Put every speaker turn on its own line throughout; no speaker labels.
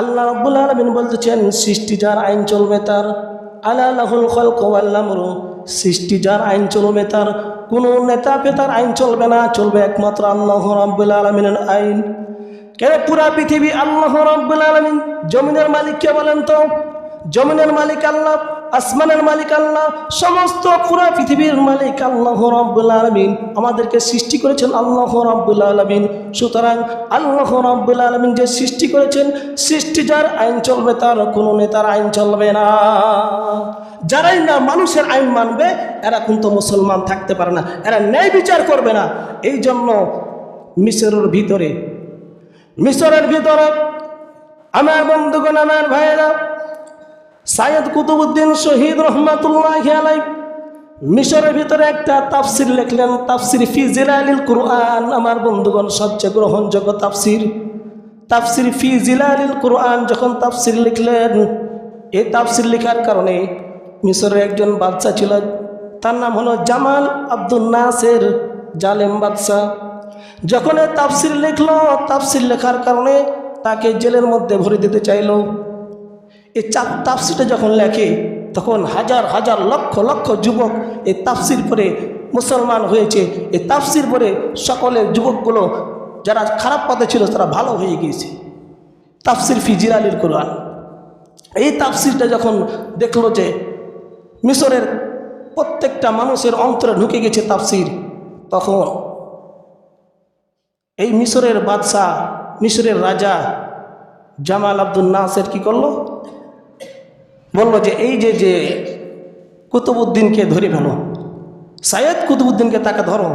আল্লাহ রব্বুল আলমিন বলতেছেন, সৃষ্টি যার আইন চলবে তার আল্লাহুল খল কওয়াল্লামরু সৃষ্টি যার আইন চলবে তার, কোনো নেতা পেতার আইন চলবে না, চলবে একমাত্র আল্লাহ রব্বুল আলমিনের আইন। কেন পুরা পৃথিবী আল্লাহ রব্বুল আলমিন? জমিনের মালিককে বলেন তো? জমিনের মালিক আল্লাহ আসমানের মালিক আল্লাহ, সমস্ত পুরা পৃথিবীর মালিক আল্লাহ রব্বুল আলমিন। আমাদেরকে সৃষ্টি করেছেন আল্লাহ রব্বুল আলমিন। সুতরাং আল্লাহ রব্বুল আলমিন যে সৃষ্টি করেছেন, সৃষ্টি যার আইন চলবে, তার কোনো নেতার আইন চলবে না। যারাই না মানুষের আইন মানবে, এরা কিন্তু মুসলমান থাকতে পারে না। এরা ন্যায় বিচার করবে না। এই জন্য মিশরের ভিতরে মিশরের ভিতরে আমার বন্ধুগণ, আমার ভাইয়েরা সাইয়দ কুতুবুদ্দিন শহীদ রহমাতুল্লাহ আলাই মিশরের ভিতরে একটা তাফসির লিখলেন, তাফসির ফি জিলালিল কুরআন। আমার বন্ধুগণ, সবচেয়ে গ্রহণযোগ্য তাফসির। তাফসির ফি জিলালিল কুরআন যখন তাফসির লিখলেন, এই তাফসির লেখার কারণে মিশরের একজন বাচ্চা ছিল, তার নাম হলো জামাল আব্দুল নাসের জালেম বাদশাহ। যখন তাফসির লিখল, তাফসির লেখার কারণে তাকে জেলের মধ্যে ভরে দিতে চাইলো। এই চাপ তাফসিরটা যখন লেখে, তখন হাজার হাজার লক্ষ লক্ষ যুবক এই তাফসির পরে মুসলমান হয়েছে। এই তাফসির পরে সকলের যুবকগুলো যারা খারাপ পথে ছিল, তারা ভালো হয়ে গিয়েছে। তাফসির ফিজির আলীর কোরআন। এই তাফসিরটা যখন দেখল যে মিশরের প্রত্যেকটা মানুষের অন্তরে ঢুকে গেছে তাফসির, তখন এই মিশরের বাদশাহ, মিশরের রাজা জামাল আব্দুল নাসের কি করল? বলল যে এই যে যে কুতুবুদ্দিনকে ধরে ফেলো, সাইয়দ কুতুবুদ্দিনকে তাকে ধরো।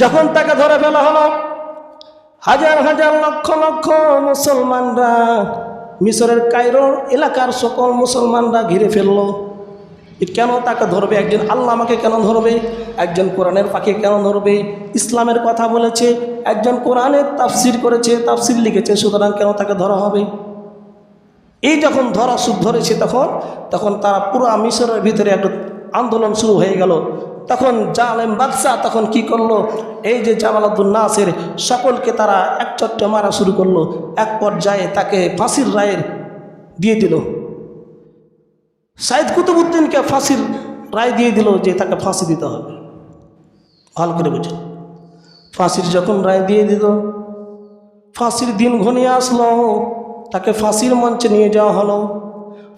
যখন তাকে ধরে ফেলা হলো, হাজার হাজার লক্ষ লক্ষ মুসলমানরা মিশরের কায়রোর এলাকার সকল মুসলমানরা ঘিরে ফেলল। কেন তাকে ধরবে? একজন আল্লাহ আমাকে কেন ধরবে? একজন কোরআনের পাখি কেন ধরবে? ইসলামের কথা বলেছে, একজন কোরআনের তাফসির করেছে, তাফসির লিখেছে, সুতরাং কেন তাকে ধরা হবে? এই যখন ধরা সুদ ধরেছে তখন তখন তারা পুরো মিশরের ভিতরে একটা আন্দোলন শুরু হয়ে গেল। তখন জালেম বাদশাহ তখন কি করল? এই যে জামাল আব্দুল নাসের সকলকে তারা এক চট্ট মারা শুরু করল। এক পর্যায়ে তাকে ফাঁসির রায়ের দিয়ে দিল। সাইদ কুতুবুদ্দিনকে ফাঁসির রায় দিয়ে দিল যে তাকে ফাঁসি দিতে হবে। ভালো করে বুঝুন। ফাঁসির যখন রায় দিয়ে দিল, ফাঁসির দিন ঘনিয়ে আসলো। তাকে ফাঁসির মঞ্চে নিয়ে যাওয়া হলো।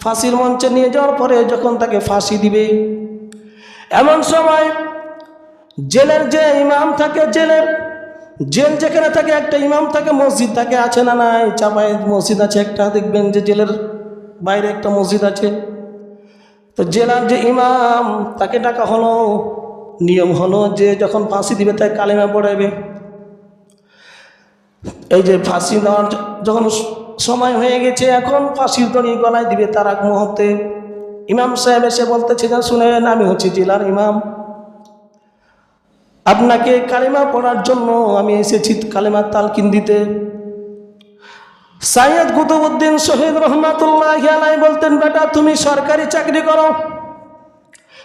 ফাঁসির মঞ্চে নিয়ে যাওয়ার পরে যখন তাকে ফাঁসি দিবে, এমন সময় জেলের যে ইমাম থাকে, জেলের জেল যেখানে থাকে, একটা ইমাম থাকে, মসজিদ থাকে, আছে না নাই? চাপায় মসজিদ আছে একটা, দেখবেন যে জেলের বাইরে একটা মসজিদ আছে। তো জেলার যে ইমাম, তাকে ডাকা হলো। নিয়ম হলো যে যখন ফাঁসি দিবে তাই কালেমা পড়াইবে। এই যে ফাঁসি দেওয়ার যখন সময় হয়ে গেছে, এখন ফাঁসির দড়ি গলায় দিবে তার এক মুহূর্তে। ইমাম সাহেব এসে বলতেছে যে শুনেন, আমি হচ্ছি জেলার ইমাম। আপনাকে কালিমা পড়ার জন্য আমি এসেছি কালিমার তালকিন দিতে। সাইয়দ কুতুবুদ্দিন শহীদ রহমাতুল্লাহ বলতেন, বেটা, তুমি সরকারি চাকরি করো।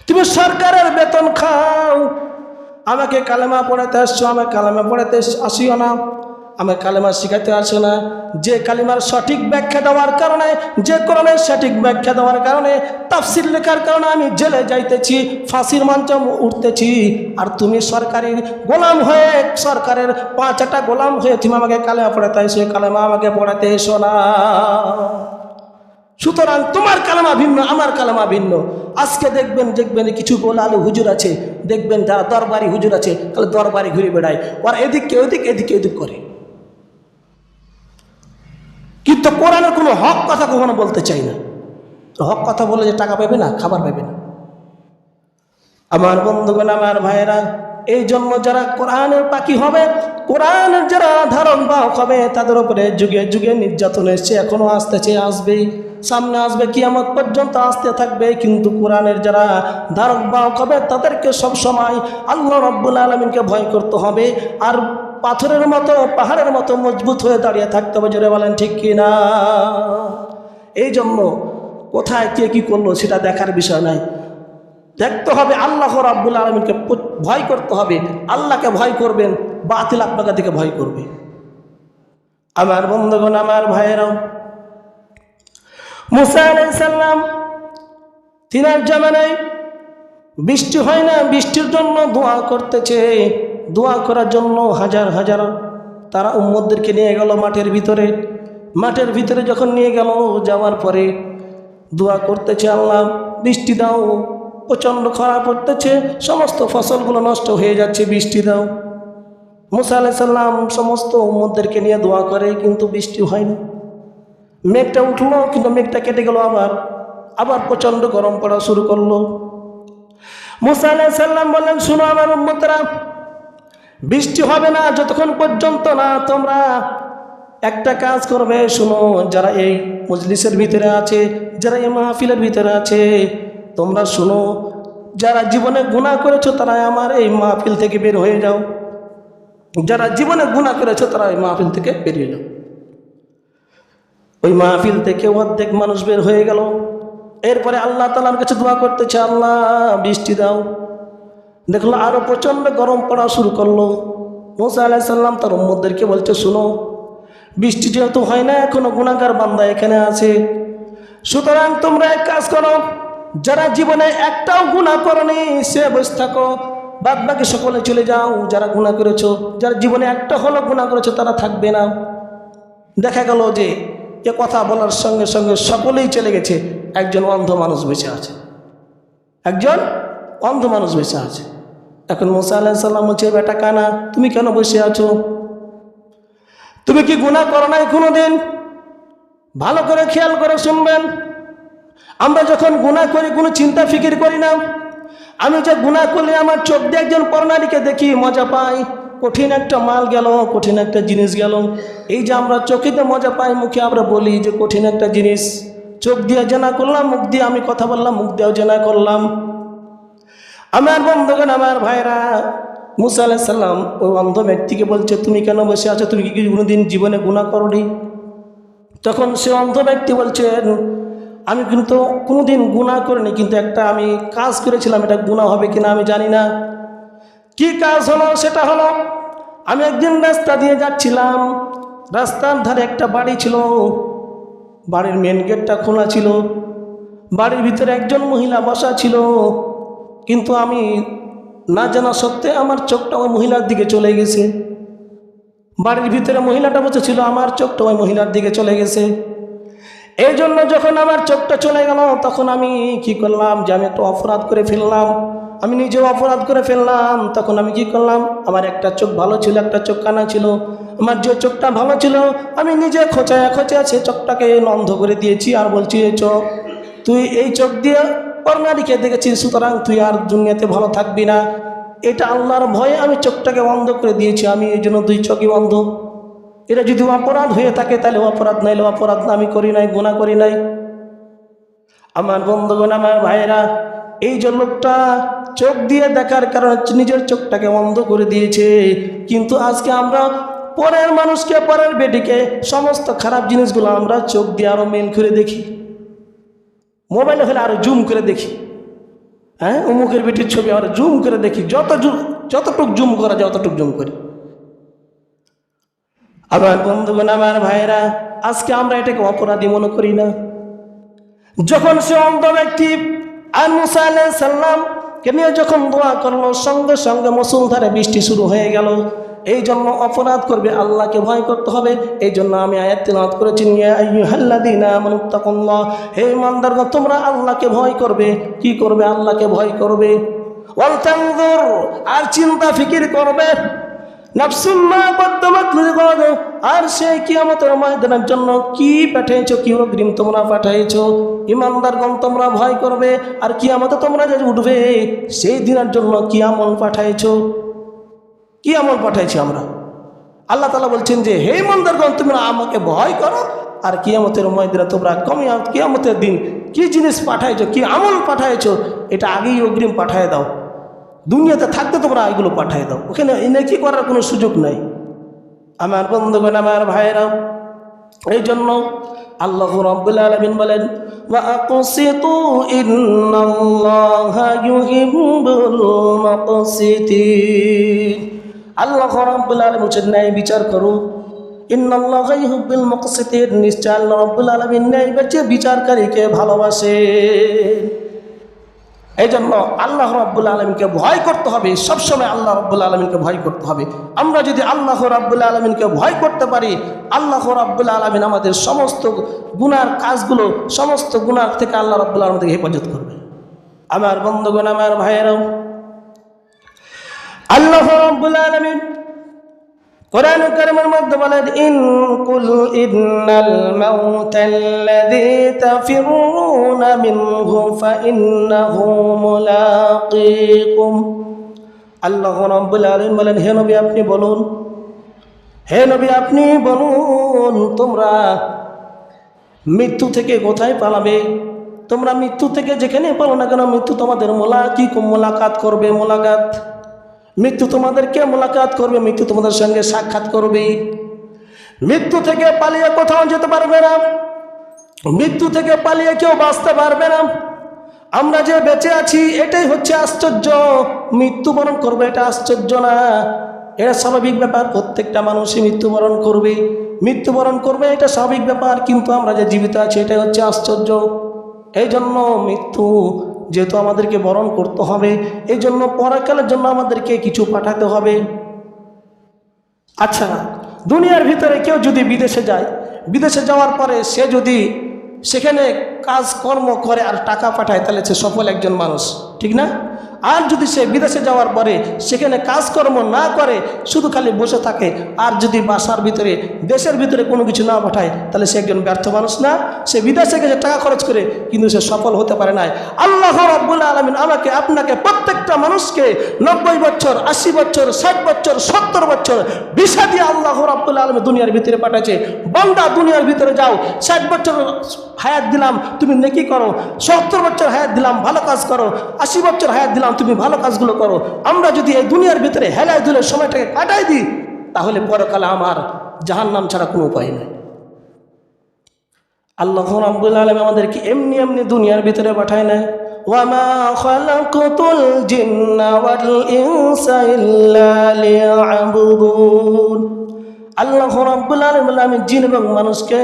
তুমি সরকারের বেতন খাও। আমাকে কালেমা পড়াতে আসছো আমাকে কালেমা পড়াতে আসিও না। আমার কালেমা শিখাতে আসে না। যে কালিমার সঠিক ব্যাখ্যা দেওয়ার কারণে, যে কোরআনের সঠিক ব্যাখ্যা দেওয়ার কারণে, তাফসির লেখার কারণে আমি জেলে যাইতেছি, ফাঁসির মঞ্চ উঠতেছি। আর তুমি সরকারের গোলাম হয়ে, সরকারের পাঁচ একটা গোলাম হয়ে তুমি আমাকে কালেমা পড়াতে এসো কালেমা আমাকে পড়াতে এসো না। সুতরাং তোমার কালামা ভিন্ন, আমার কালামা ভিন্ন। আজকে দেখবেন দেখবেন কিছু গোলালু হুজুর আছে। দেখবেন যারা দরবারি হুজুর আছে, তাহলে দরবারি ঘুরে বেড়ায়। ওরা এদিকে ওদিক, এদিকে এদিক করে। কিন্তু কোরআনের কোনো হক কথা কখনো বলতে চাই না। তো হক কথা বলে যে টাকা পাবে না, খাবার পাবে না। আমার বন্ধুগণ, আমার ভাইয়েরা, এই জন্য যারা কোরআনের পাখি হবে, কোরআনের যারা ধারণ বাহক হবে, তাদের উপরে যুগে যুগে নির্যাতন এসছে এখনও আসতেছে আসবেই সামনে আসবে কি কিয়ামত পর্যন্ত আসতে থাকবে, কিন্তু কোরআনের যারা ধারক বাহক হবে, তাদেরকে সবসময় আল্লাহ রব্বুল আলমিনকে ভয় করতে হবে। আর পাথরের মতো, পাহাড়ের মতো মজবুত হয়ে দাঁড়িয়ে থাকতে হবে, জোরে বলেন ঠিক কি না? এই জন্য কোথায় কে কী করল সেটা দেখার বিষয় নাই। দেখতে হবে আল্লাহ রাব্বুল আলমীকে ভয় করতে হবে। আল্লাহকে ভয় করবেন, বাতিল আপনাকে থেকে ভয় করবে। আমার বন্ধুগণ, আমার ভাইয়েরাও, মুসা আলাইসাল্লাম তিনার জামানায় বৃষ্টি হয় না, বৃষ্টির জন্য দোয়া করতেছে। দোয়া করার জন্য হাজার হাজার তারা উম্মদদেরকে নিয়ে গেল মাঠের ভিতরে। মাঠের ভিতরে যখন নিয়ে গেল, যাওয়ার পরে দোয়া করতেছে আল্লাহ, বৃষ্টি দাও, প্রচণ্ড খরা পড়তেছে, সমস্ত ফসলগুলো নষ্ট হয়ে যাচ্ছে, বৃষ্টি দাও। মুসা আলাইসাল্লাম সমস্ত উম্মদদেরকে নিয়ে দোয়া করে, কিন্তু বৃষ্টি হয় না মেঘটা উঠল, কিন্তু মেঘটা কেটে গেল আবার। আবার প্রচণ্ড গরম পড়া শুরু করল। মুসা আলাইসাল্লাম বললেন, শুনো আমার উম্মতরা বৃষ্টি হবে না যতক্ষণ পর্যন্ত না তোমরা একটা কাজ করবে, শুনো, যারা এই মজলিসের ভিতরে আছে, যারা এই মাহফিলের ভিতরে আছে, তোমরা শুনো, যারা জীবনে গুণা করেছ তারা আমার এই মাহফিল থেকে বের হয়ে যাও। যারা জীবনে গুণা করেছ তারা এই মাহফিল থেকে বেরিয়ে যাও। ওই মাহফিল থেকে অর্ধেক মানুষ বের হয়ে গেল। এরপরে আল্লাহ তালার কাছে দোয়া করতেছে, আল্লাহ, বৃষ্টি দাও। দেখল আরও প্রচণ্ড গরম পড়া শুরু করল। মোসা আলাইসাল্লাম তার উম্মদেরকে বলছে, শুনো, বৃষ্টি যেহেতু হয় না, এখনও গুণাগার বান্দা এখানে আছে। সুতরাং তোমরা এক কাজ করো, যারা জীবনে একটাও গুণা করনি, সে বসে থাকো বাদ বাকি সকলে চলে যাও, যারা গুণা করেছ, যারা জীবনে একটা হলো গুণা করেছ, তারা থাকবে না। দেখা গেল যে এ কথা বলার সঙ্গে সঙ্গে সকলেই চলে গেছে। একজন অন্ধ মানুষ বেঁচে আছে। একজন অন্ধ মানুষ বেঁচে আছে। এখন মোসা আল্লাহ সাল্লাম বলছে বেটা কানা, তুমি কেন বসে আছো? তুমি কি গুণা করো নাই কোনো দিন ভালো করে খেয়াল করে শুনবেন। আমরা যখন গুণা করি, কোনো চিন্তা ফিকির করি না। আমি যে গুণা করলে আমার চোখ দিয়ে একজন পর্ণারীকে দেখি, মজা পাই। কঠিন একটা মাল গেল, কঠিন একটা জিনিস গেল। এই যে আমরা চোখেতে মজা পাই, মুখে আমরা বলি যে কঠিন একটা জিনিস। চোখ দিয়ে জেনা করলাম, মুখ দিয়ে আমি কথা বললাম, মুখ দিয়েও জেনা করলাম। আমার বন্ধুগণ, আমার ভাইরা মুসা আলাইসাল্লাম ওই অন্ধ ব্যক্তিকে বলছে, তুমি কেন বসে আছো? তুমি কি কোনোদিন জীবনে গুণা করনি? তখন সে অন্ধ ব্যক্তি বলছেন আমি কিন্তু কোনোদিন গুণা করিনি, কিন্তু একটা আমি কাজ করেছিলাম, এটা গুণা হবে কিনা আমি জানি না। কি কাজ হলো? সেটা হলো, আমি একদিন রাস্তা দিয়ে যাচ্ছিলাম, রাস্তার ধারে একটা বাড়ি ছিল। বাড়ির মেন গেটটা খোলা ছিল। বাড়ির ভিতরে একজন মহিলা বসা ছিল। কিন্তু আমি না জানা সত্ত্বে আমার চোখটা ওই মহিলার দিকে চলে গেছে। বাড়ির ভিতরে মহিলাটা বসেছিল, আমার চোখটা ওই মহিলার দিকে চলে গেছে। এই জন্য যখন আমার চোখটা চলে গেল, তখন আমি কি করলাম যে আমি একটা অপরাধ করে ফেললাম। আমি নিজেও অপরাধ করে ফেললাম। তখন আমি কি করলাম, আমার একটা চোখ ভালো ছিল, একটা চোখ কানা ছিল। আমার যে চোখটা ভালো ছিল, আমি নিজে খোঁচায় খোঁচায় সে চোখটাকে অন্ধ করে দিয়েছি আর বলছি, এই চোখ, তুই এই চোখ দিয়ে অর্ণারিকে দেখেছিস, সুতরাং তুই আর দুনিয়াতে ভালো থাকবি না। এটা আল্লাহর ভয়ে আমি চোখটাকে বন্ধ করে দিয়েছি, আমি এই জন্য দুই চোখই বন্ধ। এটা যদি অপরাধ হয়ে থাকে, তাহলে অপরাধ নাইলে অপরাধ না, আমি করি নাই গুণা করি নাই। আমার বন্ধুগণ, আমার ভাইয়েরা, এই যে লোকটা চোখ দিয়ে দেখার কারণে নিজের চোখটাকে বন্ধ করে দিয়েছে, কিন্তু আজকে আমরা পরের মানুষকে, পরের বেটিকে, সমস্ত খারাপ জিনিসগুলো আমরা চোখ দিয়ে আরও মেন করে দেখি। মোবাইলে হলে আরও জুম করে দেখি। হ্যাঁ? অমুকের বেটির ছবি আরও জুম করে দেখি। যত জুম, যতটুক জুম করা যায় অতটুক জুম করি। আমার বন্ধুগণ, আমার ভাইরা আজকে আমরা এটাকে অপরাধী মনে করি না। যখন সে অন্ধ ব্যক্তি আর আলাই সাল্লাম যখন দোয়া করল, সঙ্গে সঙ্গে মুসুলধারে বৃষ্টি শুরু হয়ে গেল। এই জন্য অপরাধ করবে, আল্লাহকে ভয় করতে হবে। এই জন্য আমি আয়াত করেছি হে ইমানদারগণ, তোমরা আল্লাহকে ভয় করবে। কি করবে? আল্লাহকে ভয় করবে। আর চিন্তা ফিকির করবে। আর সেই কিয়ামতের ময়দানের জন্য কি পাঠিয়েছো, কি অগ্রিম তোমরা পাঠিয়েছো? ইমানদারগণ, তোমরা ভয় করবে। আর কিয়ামতে তোমরা যে উঠবে, সেই দিনের জন্য কি আমল পাঠাইছো? কি আমল পাঠাইছি আমরা? আল্লাহ তালা বলছেন যে, হে ইমানদারগণ তোমরা আমাকে ভয় করো। আর কিয়ামতের ময়দানে তোমরা কমে কিয়ামতের দিন কি জিনিস পাঠাইছো, কি আমল পাঠাইছো, এটা আগেই অগ্রিম পাঠায় দাও। দুনিয়াতে থাকতে তোমরা এগুলো পাঠিয়ে দাও। ওখানে এনে কি করার কোনো সুযোগ নাই? আমার বন্ধুগণ, আমার ভাইয়েরা এই জন্য আল্লাহ রব্বুল আলামিন বলেন ইন্নাল্লাহা আল্লাহ রব্বুল বলেন ন্যায় বিচার করো। আলামিন ন্যায় বেঁচে বিচারকারীকে ভালোবাসেন এই জন্য আল্লাহ ভয় করতে হবে। সবসময় ভয় করতে হবে। আমরা যদি আল্লাহ রাব্বুল আলমিনকে ভয় করতে পারি, আল্লাহ রাব্বুল আলমিন আমাদের সমস্ত গুনার কাজগুলো, সমস্ত গুনার থেকে আল্লাহ রাব্বুল আলমিন থেকে হেফাজত করবে। আমার বন্ধুগণ, আমার ভাইয়েরাও আল্লাহ রাব্বুল আলমিন কোরআন কারিমের মধ্যে বলেন, ইন কুল ইন্নাল মাউতাল্লাযী তাফিরুনা মিনহু ফাইন্নাহু মুলাকীকুম। আল্লাহ রাব্বুল আলামিন বলেন, হে নবী, আপনি বলুন, হে নবী, আপনি বলুন, তোমরা মৃত্যু থেকে কোথায় পালাবে? তোমরা মৃত্যু থেকে যেখানে পালো না কেন, মৃত্যু তোমাদের মোলা কি মোলাকাত করবে, মোলাকাত। মৃত্যু তোমাদেরকে মোলাকাত করবে, মৃত্যু তোমাদের সঙ্গে সাক্ষাৎ করবে। মৃত্যু থেকে পালিয়ে কোথাও যেতে পারবে না। মৃত্যু থেকে পালিয়ে কেউ বাঁচতে পারবে না। আমরা যে বেঁচে আছি, এটাই হচ্ছে আশ্চর্য। মৃত্যুবরণ করবে, এটা আশ্চর্য না। এটা স্বাভাবিক ব্যাপার, প্রত্যেকটা মানুষই মৃত্যুবরণ করবে। মৃত্যুবরণ করবে, এটা স্বাভাবিক ব্যাপার, কিন্তু আমরা যে জীবিত আছি, এটাই হচ্ছে আশ্চর্য। এই জন্য মৃত্যু যেহেতু আমাদেরকে বরণ করতে হবে এই জন্য পরাকালের জন্য আমাদেরকে কিছু পাঠাতে হবে। আচ্ছা দুনিয়ার ভিতরে কেউ যদি বিদেশে যায়, বিদেশে যাওয়ার পরে সে যদি সেখানে কাজকর্ম করে আর টাকা পাঠায়, তাহলে সে সফল একজন মানুষ। ঠিক না? আর যদি সে বিদেশে যাওয়ার পরে সেখানে কাজকর্ম না করে, শুধু খালি বসে থাকে, আর যদি বাসার ভিতরে, দেশের ভিতরে কোনো কিছু না পাঠায়, তাহলে সে একজন ব্যর্থ মানুষ না? সে বিদেশে গেছে টাকা খরচ করে, কিন্তু সে সফল হতে পারে না আল্লাহ রব্বুল্লা আলমিন আমাকে, আপনাকে, প্রত্যেকটা মানুষকে নব্বই বছর, আশি বছর, ষাট বছর, সত্তর বছর, বিষা দিয়ে আল্লাহ রব্বুল্লা আলমী দুনিয়ার ভিতরে পাঠাচ্ছে বন্দা দুনিয়ার ভিতরে যাও, ষাট বছর হায়াত দিলাম তুমি নেকি করো, সত্তর বছর হায়াত দিলাম, ভালো কাজ করো, আশি বছর হায়াত দিলাম, তুমি ভালো কাজগুলো করো। আমরা যদি এই দুনিয়ার ভিতরে হেলায় দুলে সময়টাকে কাটাই দিই, তাহলে পরকালে আমার জাহান নাম ছাড়া কোনো উপায় নেই। আল্লাহ রাব্বুল আলম আমাদেরকে এমনি এমনি দুনিয়ার ভিতরে পাঠায় ওয়াল ইনসা ইল্লা লিয়াবুদুন। আল্লাহ রাব্বুল আলামিন আমি জিন এবং মানুষকে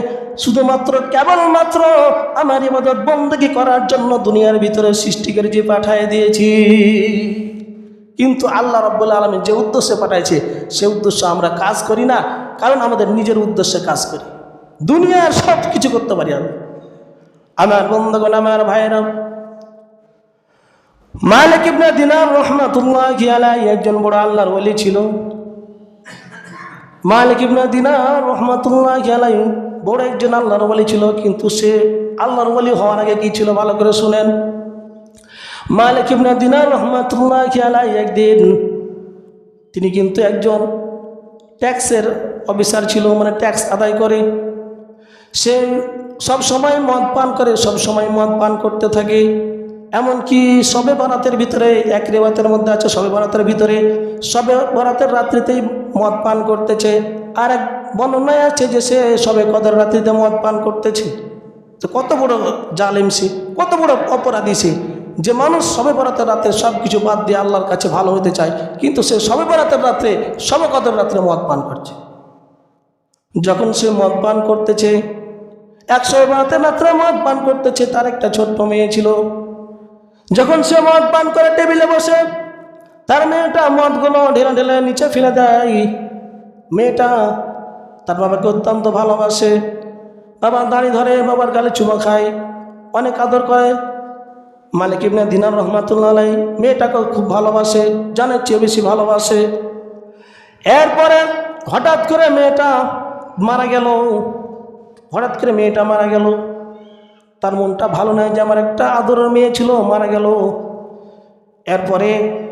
শুধুমাত্র কেবলমাত্র আমার ইবাদত বন্দী করার জন্য দুনিয়ার ভিতরে সৃষ্টি করে যে পাঠায় দিয়েছি। কিন্তু আল্লাহ রাব্বুল আলমী যে উদ্দেশ্যে পাঠাইছে, সে উদ্দেশ্য আমরা কাজ করি না, কারণ আমাদের নিজের উদ্দেশ্যে কাজ করি। দুনিয়ার সব কিছু করতে পারি আমি। আমার বন্ধুগণ, আমার ভাইয়েরা, মালিক ইবনে দিনার রহমাতুল্লাহ আলাই একজন বড় আল্লাহর ওলি ছিল। মালিক ইবনে দিনার রহমাতুল্লাহ আলাই বড় একজন আল্লাহর ওলি ছিল, কিন্তু সে আল্লাহর ওলি হওয়ার আগে কি ছিল ভালো করে শুনেন? মালিক ইবনে দিনার রহমাতুল্লাহ আলাই একদিন তিনি কিন্তু একজন ট্যাক্সের অফিসার ছিল মানে ট্যাক্স আদায় করে। সে সব সময় মদ পান করে, সব সময় মদ পান করতে থাকে। এমনকি সবে বরাতের ভিতরে, এক রেবাতের মধ্যে আছে, সবে বরাতের ভিতরে, সবে বরাতের রাত্রিতেই মদ পান করতেছে। আর এক বর্ণনায় আছে যে সে সবে কদর রাত্রিতে মদ পান করতেছে। তো কত বড় জালেম সে, কত বড় অপরাধী সে, যে মানুষ সবে বরাতের রাত্রে সব কিছু বাদ দিয়ে আল্লাহর কাছে ভালো হতে চায়, কিন্তু সে সবে বরাতের রাত্রে, সবে কদর রাত্রে মদ পান করছে। যখন সে মদ পান করতেছে একশো বাতে রাত্রে মদ পান করতেছে, তার একটা ছোট্ট মেয়ে ছিল। যখন সে মদ পান করে টেবিলে বসে, তার মেয়েটা মদগুলো ঢেলে ঢেলে নিচে ফেলে দেয়। মেয়েটা তার বাবাকে অত্যন্ত ভালোবাসে। বাবা দাঁড়ি ধরে বাবার গালে চুমো খায়, অনেক আদর করে। মালিক ইবনে দিনার রহমাতুল্লাহ আলাই মেয়েটাকে খুব ভালোবাসে, জানের চেয়ে বেশি ভালোবাসে। এরপরে হঠাৎ করে মেয়েটা মারা গেল। হঠাৎ করে মেয়েটা মারা গেল। তার মনটা ভালো নয় যে আমার একটা আদরের মেয়ে ছিল, মারা গেল। এরপরে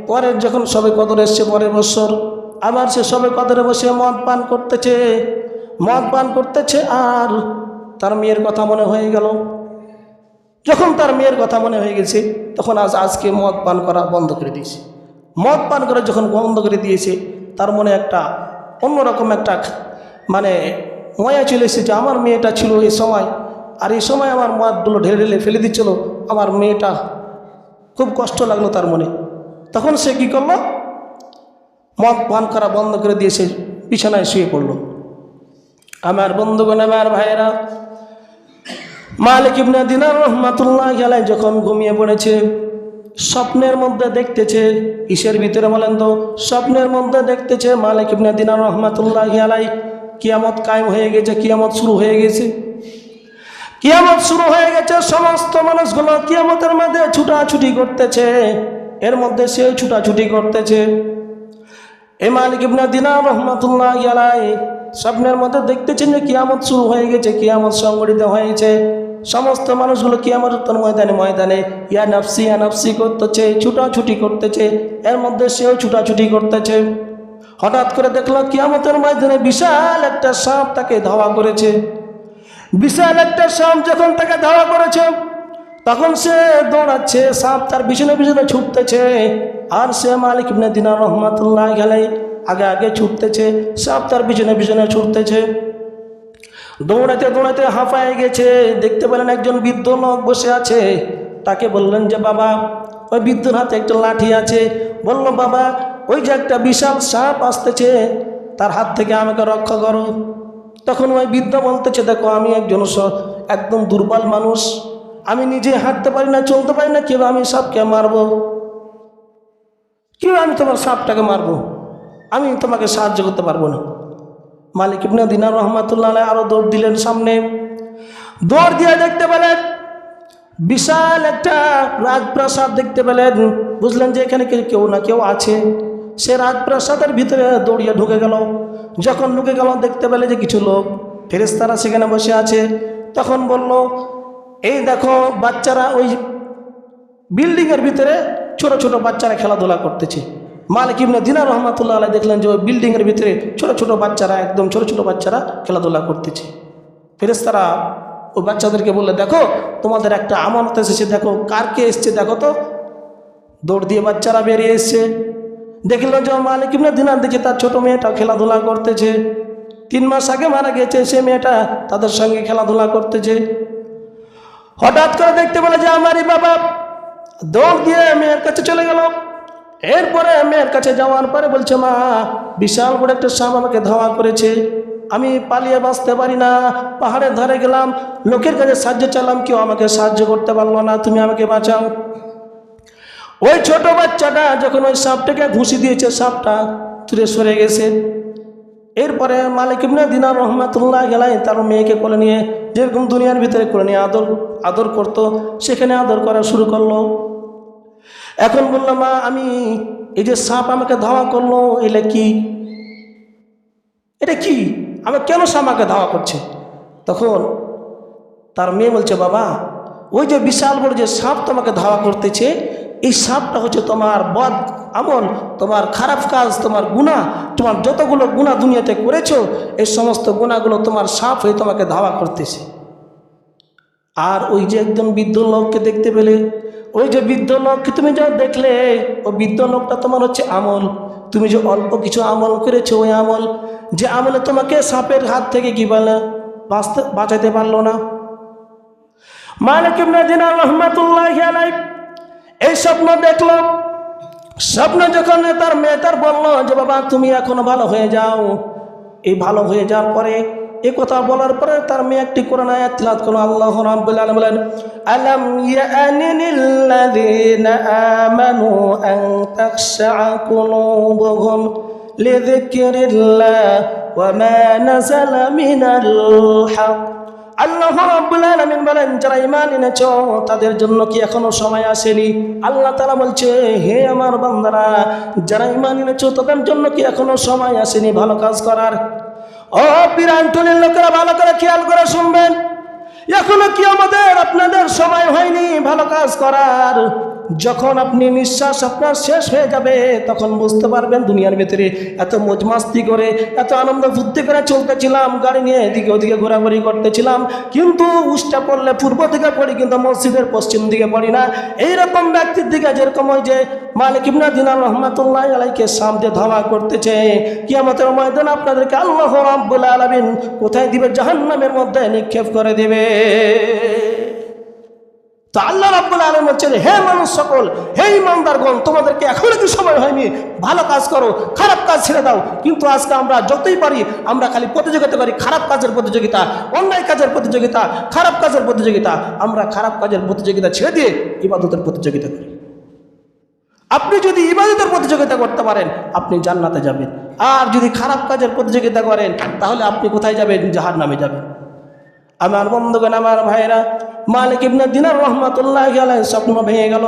পরের যখন সবে কদর এসছে, পরের বছর আবার সে সবে কদরে বসে মদ পান করতেছে। মদ পান করতেছে আর তার মেয়ের কথা মনে হয়ে গেল। যখন তার মেয়ের কথা মনে হয়ে গেছে, তখন আজ আজকে মদ পান করা বন্ধ করে দিয়েছে। মদ পান করা যখন বন্ধ করে দিয়েছে, তার মনে একটা অন্যরকম একটা মানে ময়া চলে এসেছে আমার মেয়েটা ছিল এই সময়। আর এই সময় আমার মদগুলো ঢেলে ঢেলে ফেলে দিচ্ছিল। আমার মেয়েটা খুব কষ্ট লাগল তার মনে। তখন সে কী করল? মদ পান করা বন্ধ করে দিয়ে সে বিছানায় শুয়ে পড়ল। আমার বন্ধুগণ, আমার ভাইয়েরা, মালিক ইবনে দিনার রহমাতুল্লাহ গেলায় যখন ঘুমিয়ে পড়েছে, স্বপ্নের মধ্যে দেখতেছে ইসের ভিতরে বলেন তো, স্বপ্নের মধ্যে দেখতেছে মালিক ইবনে দিনার রহমাতুল্লাহ গেলাই কিয়ামত কায়েম হয়ে গেছে, কিয়ামত শুরু হয়ে গেছে। কিয়ামত শুরু হয়ে গেছে, সমস্ত মানুষগুলো কিয়ামতের মধ্যে ছুটাছুটি করতেছে। এর মধ্যে সেও ছুটাছুটি করতেছে। এ মালিক ইবনে দিনার রহমাতুল্লাহ গেলাই স্বপ্নের মধ্যে দেখতেছেন যে কিয়ামত শুরু হয়ে গেছে, কিয়ামত সংগঠিত হয়েছে। সমস্ত মানুষগুলো কিয়ামতের ময়দানে ময়দানে ইয়া নাফসি ইয়া নাফসি করতেছে, ছুটাছুটি করতেছে, এর মধ্যে সেও ছুটাছুটি করতেছে। হঠাৎ করে দেখল কিয়ামতের ময়দানে বিশাল একটা সাপ তাকে ধাওয়া করেছে। বিশাল একটা সাপ যখন তাকে ধাওয়া করেছে তখন সে দৌড়াচ্ছে, সাপ তার পিছনে পিছনে ছুটতেছে। আর সে মালিক ইবনে দিনার রহমাতুল্লাহ গেলে আগে আগে ছুটতেছে, সাপ তার পিছনে পিছনে ছুটতেছে। দৌড়াতে দৌড়াতে হাঁপায় গেছে, দেখতে পেলেন একজন বৃদ্ধ লোক বসে আছে। তাকে বললেন যে, বাবা, ওই বৃদ্ধর হাতে একটা লাঠি আছে। বলল, বাবা, ওই যে একটা বিশাল সাপ আসতেছে, তার হাত থেকে আমাকে রক্ষা করো। তখন ওই বৃদ্ধ বলতেছে, দেখো, আমি একজন একদম দুর্বল মানুষ। আমি নিজে হাঁটতে পারি না, চলতে পারি না কেউ আমি সাপকে মারবো? কেউ আমি তোমার সাপটাকে মারবো? আমি তোমাকে সাহায্য করতে পারব না। মালিক ইবনে দিনার রহমাতুল্লাহ আরও দৌড় দিলেন সামনে। দৌড় দিয়ে দেখতে পেলেন, বিশাল একটা রাজপ্রাসাদ দেখতে পেলেন। বুঝলেন যে এখানে কেউ না, কেউ আছে। সে রাজপ্রাসাদের ভিতরে দৌড়িয়ে ঢুকে গেল। যখন ঢুকে গেল, দেখতে পেলে যে কিছু লোক। ফেরেস্তারা সেখানে বসে আছে। তখন বলল, এই দেখো, বাচ্চারা ওই বিল্ডিংয়ের ভিতরে ছোট ছোট বাচ্চারা খেলাধুলা করতেছে। মালিক ইবনে দিনার রহমাতুল্লাহ আলাই দেখলেন যে ওই বিল্ডিংয়ের ভিতরে ছোট ছোট বাচ্চারা, একদম ছোট ছোট বাচ্চারা খেলাধুলা করতেছে। ফেরেস্তারা ওই বাচ্চাদেরকে বললে, দেখো, তোমাদের একটা আমানত এসেছে। দেখো কারকে এসছে? দেখো তো। দৌড় দিয়ে বাচ্চারা বেরিয়ে এসছে। দেখল যে মালিক ইবনে দিনার দিকে তার ছোট মেয়েটা খেলাধুলা করতেছে। তিন মাস আগে মারা গেছে সে মেয়েটা, তাদের সঙ্গে খেলাধুলা করতেছে। হঠাৎ করে দেখতে পেলে যে আমারই বাবা দৌড় দিয়ে মেয়ের কাছে চলে গেল। এরপরে মেয়ের কাছে যাওয়ার পরে বলছে, মা, বিশাল বড় একটা সাপ আমাকে ধাওয়া করেছে। আমি পালিয়ে বাঁচতে পারি না পাহাড়ের ধারে গেলাম, লোকের কাছে সাহায্য চালাম কেউ আমাকে সাহায্য করতে পারল না, তুমি আমাকে বাঁচাও। ওই ছোট বাচ্চাটা যখন ওই সাপটাকে ঘুষি দিয়েছে, সাপটা তুলে সরে গেছে। এরপরে মালিক ইবনে দিনার রহমাতুল্লাহ গেলাই তার মেয়েকে কোলে নিয়ে, যেরকম দুনিয়ার ভিতরে কোলে নিয়ে আদর আদর করতো, সেখানে আদর করা শুরু করল। এখন বলল, মা, আমি এই যে সাপ আমাকে ধাওয়া করল, এটা কি? এটা কি? আমার কেন সে আমাকে ধাওয়া করছে? তখন তার মেয়ে বলছে, বাবা, ওই যে বিশাল বড় যে সাপ তোমাকে ধাওয়া করতেছে এই সাপটা হচ্ছে তোমার বদ আমল, তোমার খারাপ কাজ, তোমার গুণা তোমার যতগুলো গুণা দুনিয়াতে করেছ, এই সমস্ত গুণাগুলো তোমার সাপ হয়ে তোমাকে ধাওয়া করতেছে। আর ওই যে একজন বৃদ্ধ লোককে দেখতে পেলে, ওই যে বৃদ্ধ লোককে তুমি যা দেখলে, ও বৃদ্ধ লোকটা তোমার হচ্ছে আমল। তুমি যে অল্প কিছু আমল করেছ ওই আমল, যে আমলে তোমাকে সাপের হাত থেকে কি বলে, বাঁচতে বাঁচাতে পারল না। মালিক ইবনে আলাই এই স্বপ্ন দেখলাম। স্বপ্ন যখন তার মেয়ে তার বলল যে, বাবা, তুমি এখনও ভালো হয়ে যাও। এই ভালো হয়ে যাওয়ার পরে, এ কথা বলার পরে তার মেয়ে একটি কোরআন আল্লাহ রাব্বুল আলামিন আলাম আমানু আল্লাহ রাব্বুল আলামিন বলেন, যারা ঈমান এনেছো, তাদের জন্য কি এখনও সময় আসেনি? আল্লাহ তাআলা বলছে, হে আমার বান্দারা, যারা ঈমান এনেছো, তাদের জন্য কি এখনও সময় আসেনি ভালো কাজ করার? ও পিরান্তনের লোকেরা, ভালো করে খেয়াল করে শুনবেন। এখনও কি আমাদের, আপনাদের সময় হয়নি ভালো কাজ করার? যখন আপনি নিঃশ্বাস আপনার শেষ হয়ে যাবে, তখন বুঝতে পারবেন দুনিয়ার ভিতরে এত মজমাস্তি করে, এত আনন্দ ফুর্তি করে চলতেছিলাম, গাড়ি নিয়ে এদিকে ওদিকে ঘোরাঘুরি করতেছিলাম, কিন্তু উষ্টা পড়লে পূর্ব দিকে পড়ি, কিন্তু মসজিদের পশ্চিম দিকে পড়ি না। এইরকম ব্যক্তির দিকে যেরকম ওই যে মালিক ইবনা দিনার রহমাতুল্লাহ আলাইকে সামনে ধাওয়া করতেছে, কিয়ামতের ময়দান আপনাদেরকে আল্লাহ রাব্বুল আলামিন কোথায় দিবে? জাহান্নামের মধ্যে নিক্ষেপ করে দেবে। তো আল্লাহ রাব্বুল আলম বলছেন, হে মানুষ সকল, হে ইমানদারগণ, তোমাদেরকে এখনও কি সময় হয়নি, ভালো কাজ করো, খারাপ কাজ ছেড়ে দাও। কিন্তু আজকে আমরা যতই পারি, আমরা খালি প্রতিযোগিতা করি, খারাপ কাজের প্রতিযোগিতা, অন্যায় কাজের প্রতিযোগিতা, খারাপ কাজের প্রতিযোগিতা, আমরা খারাপ কাজের প্রতিযোগিতা ছেড়ে দিয়ে ইবাদতের প্রতিযোগিতা করি। আপনি যদি ইবাদতের প্রতিযোগিতা করতে পারেন, আপনি জান্নাতে যাবেন। আর যদি খারাপ কাজের প্রতিযোগিতা করেন, তাহলে আপনি কোথায় যাবেন? জাহার নামে যাবেন। আমার বন্ধুগণ, আমার ভাইরা মালিক ইবনে দিনার রহমাতুল্লাহ আলাই স্বপ্ন ভেঙে গেল।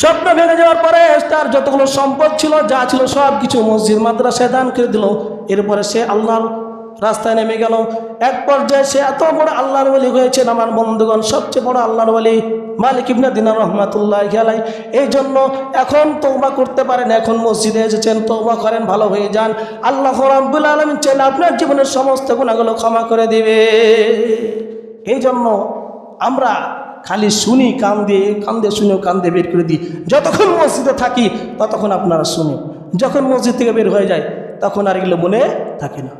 স্বপ্ন ভেঙে যাওয়ার পরে তার যতগুলো সম্পদ ছিল, যা ছিল সব কিছু মসজিদ, মাদ্রাসায় দান করে দিল। এরপরে সে আল্লাহর রাস্তায় নেমে গেল। এক পর্যায়ে সে এত বড় আল্লাহর বলি হয়েছেন আমার বন্ধুগণ, সবচেয়ে বড় আল্লাহর বলি মালিক ইবনে দিনার রহমাতুল্লাহ আলাই এই জন্য এখন তৌবা করতে পারেন, এখন মসজিদে এসেছেন তৌবা করেন, ভালো হয়ে যান। আল্লাহ রাব্বুল আলমিন চাইলে আপনার জীবনের সমস্ত গুণাগুলো ক্ষমা করে দিবে। এই জন্য আমরা খালি শুনি, কান দিয়ে কান দিয়ে শুনেও কান দিয়ে বের করে দিই। যতক্ষণ মসজিদে থাকি, ততক্ষণ আপনারা শুনি যখন মসজিদ থেকে বের হয়ে যায়, তখন আর এগুলো মনে থাকে না।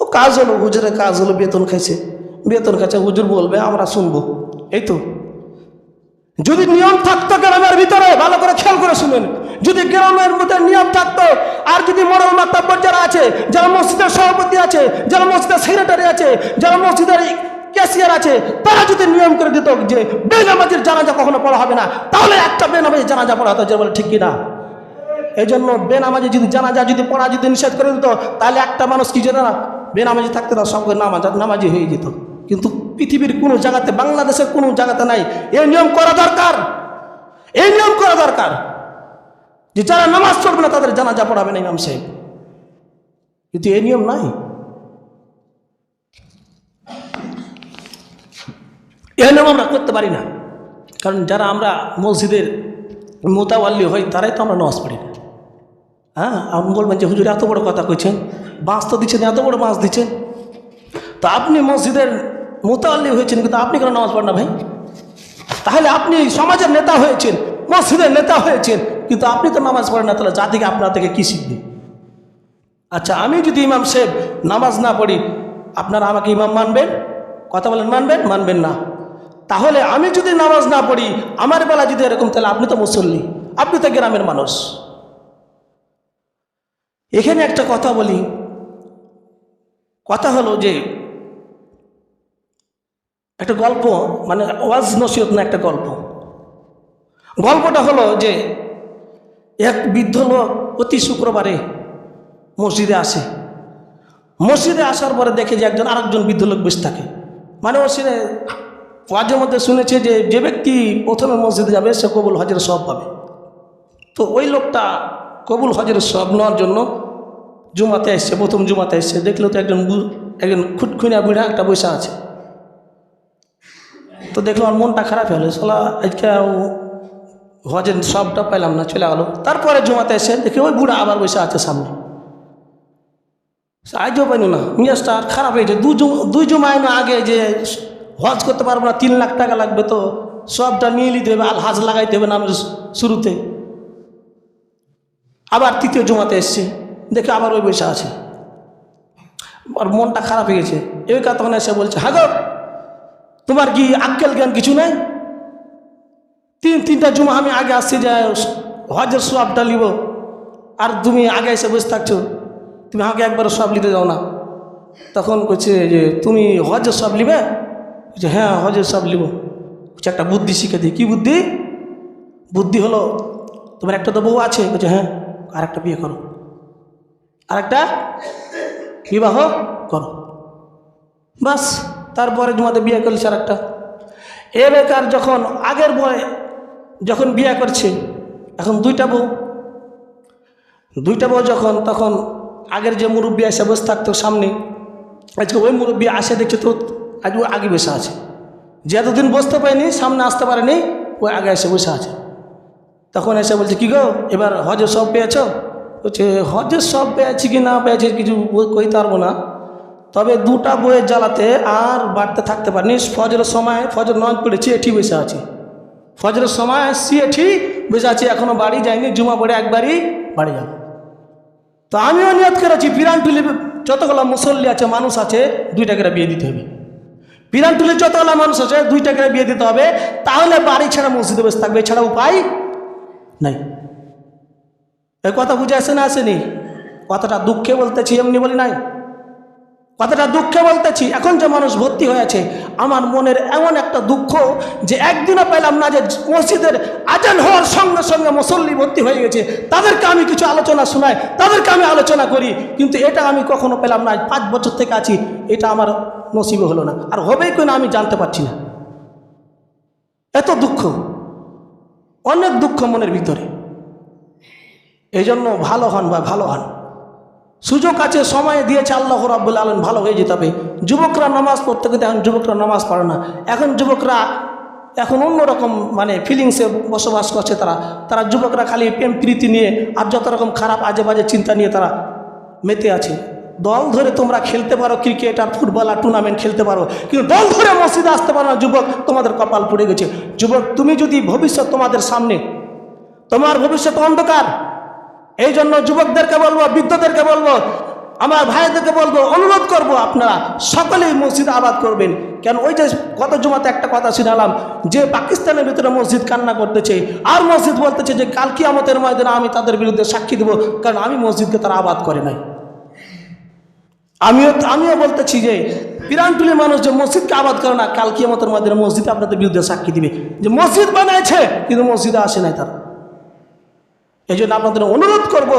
ও কাজ হলো হুজুরের কাজ হলো বেতন খাইছে। বেতন খাইছে, হুজুর বলবে, আমরা শুনব। এই তো। যদি নিয়ম থাকতো গ্রামের ভিতরে, ভালো করে খেয়াল করে শুনেন। যদি গ্রামের মধ্যে নিয়ম থাকতো, আর যদি মরল মাত্তাব্বর যারা আছে, যারা মসজিদের সভাপতি আছে, যারা মসজিদের সেক্রেটারি আছে, যারা মসজিদের ক্যাশিয়ার আছে, তারা যদি নিয়ম করে দিত যে, বেনামাজির জানাজা কখনো পড়া হবে না, তাহলে একটা বেনামাজির জানাজা পড়া হতো যে বলে ঠিক কিনা? এই জন্য বেনামাজি যদি জানাজা যদি পড়া যদি নিষেধ করে দিত, তাহলে একটা মানুষ কি যেত না? বেনামাজি থাকতে না সঙ্গে নামাজ নামাজি হয়ে যেত। কিন্তু পৃথিবীর কোনো জায়গাতে, বাংলাদেশের কোনো জায়গাতে নাই। এই নিয়ম করা দরকার। এই নিয়ম করা দরকার। যে যারা নামাজ পড়বে না, তাদের জানাজা পড়াবে না ইমাম সাহেব। কিন্তু এই নিয়ম নাই। এই নিয়ম আমরা করতে পারি না। কারণ যারা আমরা মসজিদের মোতাবাল্লি হই, তারাই তো আমরা নামাজ পড়ি না। হ্যাঁ আপনি বলবেন যে হুজুর, এত বড় কথা কইছেন। বাঁশ তো দিচ্ছেন, এত বড় বাঁশ দিচ্ছেন। তা আপনি মসজিদের মোতাল্লি হয়েছেন, কিন্তু আপনি কেন নামাজ পড়েন না ভাই? তাহলে আপনি সমাজের নেতা হয়েছেন, মসজিদের নেতা হয়েছেন, কিন্তু আপনি তো নামাজ পড়েন না, তাহলে যা থেকে আপনার থেকে কী শিখবে? আচ্ছা আমি যদি ইমাম সাহেব নামাজ না পড়ি, আপনারা আমাকে ইমাম মানবেন? কথা বলেন, মানবেন? মানবেন না। তাহলে আমি যদি নামাজ না পড়ি, আমার বেলা যদি এরকম, তাহলে আপনি তো মুসল্লি, আপনি তো গ্রামের মানুষ। এখানে একটা কথা বলি। কথা হলো যে, একটা গল্প মানে ওয়াজ নসিহত না একটা গল্প। গল্পটা হলো যে, এক বৃদ্ধ লোক প্রতি শুক্রবারে মসজিদে আসে। মসজিদে আসার পরে দেখে যে একজন আরেকজন বৃদ্ধ লোক বসে থাকে। মানে সে ওয়াজের মধ্যে শুনেছে যে যে ব্যক্তি প্রথমে মসজিদে যাবে, সে কবুল হজের সব পাবে। তো ওই লোকটা কবুল হজের সব নেওয়ার জন্য জুমাতে এসছে, প্রথম জুমাতে এসছে দেখল তো একজন একজন খুটখুনিয়া বুড়া একটা বৈশা আছে। তো দেখল আমার মনটা খারাপ হলো সালা আজকে হজের সবটা পেলাম না, চলে গেলো। তারপরে জমাতে এসে দেখি ওই বুড়া আবার বসে আছে সামনে। আজও পাইনি না মিয়াজটা আর খারাপ হয়েছে দু জু- দুই জুমায় না আগে যে হজ করতে পারব না, তিন লাখ টাকা লাগবে তো, সবটা নিয়ে নিতে হবে আল হাজ লাগাইতে হবে নামের শুরুতে। আবার তৃতীয় জমাতে এসছে। দেখে আবার ওই বসে আছে। আর মনটা খারাপ হয়ে গেছে। এই কথা তখন এসে বলছে হাগো তোমার কি আক্কেল জ্ঞান কিছু নেই? তিন তিনটা জুমা আমি আগে আসছি যে হজের সবটা নিব আর তুমি আগে এসে বসে থাকছো। তুমি আমাকে একবার সব নিতে যাও না। তখন কইছে যে, তুমি হজের সব নিবে বলছে হ্যাঁ হজের সব নিব বলছে, একটা বুদ্ধি শিখে দিই কী বুদ্ধি? বুদ্ধি হলো, তোমার একটা তো বউ আছে। বলছে হ্যাঁ আর একটা বিয়ে করো। আর একটা বিবাহ করো। বাস, তারপরে জমাতে বিয়ে করছে আর একটা এ বেকার যখন, আগের বয় যখন বিয়ে করছে, এখন দুইটা বউ। দুইটা বউ যখন, তখন আগের যে মুরব্বী এসে বসে থাকতো সামনে, আজকে ওই মুরব্বী আসে দেখছে তো, আজ ও আগে বসে আছে। যে এতদিন বসতে পারেনি, সামনে আসতে পারেনি ওই আগে এসে বসে আছে। তখন এসে বলছে, কি গো, এবার হজের সব পেয়েছ? বলছে হজের সব পেয়েছি কি না পেয়েছি কিছু কইতে পারব না। তবে দুটা বইয়ের জ্বালাতে আর বাড়তে থাকতে পারিনি। ফজরের সময় ফজর নয় পড়েছি এটি বসে আছি। ফজরের সময় আসছি এটি বসে আছি, এখনও বাড়ি যাইনি, জুমা পড়ে একবারই বাড়ি যাব। তো আমিও নিয়ত করেছি, পিরান টুলি যতগুলো মুসল্লি আছে, মানুষ আছে, দুইটা করে বিয়ে দিতে হবে। পিরানটুলির যতগুলো মানুষ আছে, দুইটা করে বিয়ে দিতে হবে। তাহলে বাড়ি ছাড়া মসজিদে বসে থাকবে, এছাড়া উপায় নাই। এই কথা বুঝে আসে না আসেনি? কথাটা দুঃখে বলতেছি, এমনি বলি নাই। কথাটা দুঃখে বলতেছি, এখন যে মানুষ ভর্তি হয়েছে, আমার মনের এমন একটা দুঃখ যে একদিনও পেলাম না যে মসজিদের আজান হওয়ার সঙ্গে সঙ্গে মুসল্লি ভর্তি হয়ে গেছে। তাদেরকে আমি কিছু আলোচনা শোনাই, তাদেরকে আমি আলোচনা করি, কিন্তু এটা আমি কখনো পেলাম না পাঁচ বছর থেকে আছি, এটা আমার নসিবে হলো না। আর হবেই কিনা আমি জানতে পারছি না। এত দুঃখ, অনেক দুঃখ মনের ভিতরে। এই জন্য ভালো হন বা ভালো হন। সুযোগ আছে, সময় দিয়েছে আল্লাহ রাব্বুল আলম ভালো হয়ে যেতে হবে। যুবকরা নামাজ পড়তে কিন্তু এখন যুবকরা নামাজ পড়ে না। এখন যুবকরা, এখন অন্যরকম মানে ফিলিংসে বসবাস করছে তারা। তারা যুবকরা খালি প্রেম, প্রীতি নিয়ে আর যত রকম খারাপ আজে বাজে চিন্তা নিয়ে তারা মেতে আছে। দল ধরে তোমরা খেলতে পারো ক্রিকেট আর ফুটবল আর টুর্নামেন্ট খেলতে পারো। কিন্তু দল ধরে মসজিদে আসতে পারো না, যুবক, তোমাদের কপাল পড়ে গেছে। যুবক, তুমি যদি ভবিষ্যৎ তোমাদের সামনে, তোমার ভবিষ্যৎ অন্ধকার। এই জন্য যুবকদেরকে বলব, বৃদ্ধদেরকে বলব, আমার ভাইদেরকে বলব, অনুরোধ করব আপনারা সকলেই মসজিদ আবাদ করবেন। কেন ওই যে গত জুমাতে একটা কথা শুনালাম, যে পাকিস্তানের ভিতরে মসজিদ কান্না করতেছে, আর মসজিদ বলতেছে যে কাল কিয়ামতের ময়দানে আমি তাদের বিরুদ্ধে সাক্ষী দেবো, কারণ আমি মসজিদকে তারা আবাদ করে নাই। আমিও আমিও বলতেছি যে পিরানটুলির মানুষ যে মসজিদকে আবাদ করে না, কাল কিয়ামতের ময়দানে মসজিদ আপনাদের বিরুদ্ধে সাক্ষী দিবে। যে মসজিদ বানাইছে, কিন্তু মসজিদে আসে নাই তারা। এই জন্য আপনাদের অনুরোধ করব,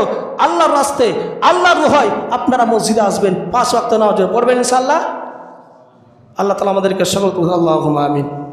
আল্লাহর রাস্তে, আল্লাহর হয় আপনারা মসজিদে আসবেন, পাঁচ ওয়াক্ত নামাজ পড়বেন ইনশাল্লাহ আল্লাহ তালা আমাদেরকে সকল আল্লাহ আমিন।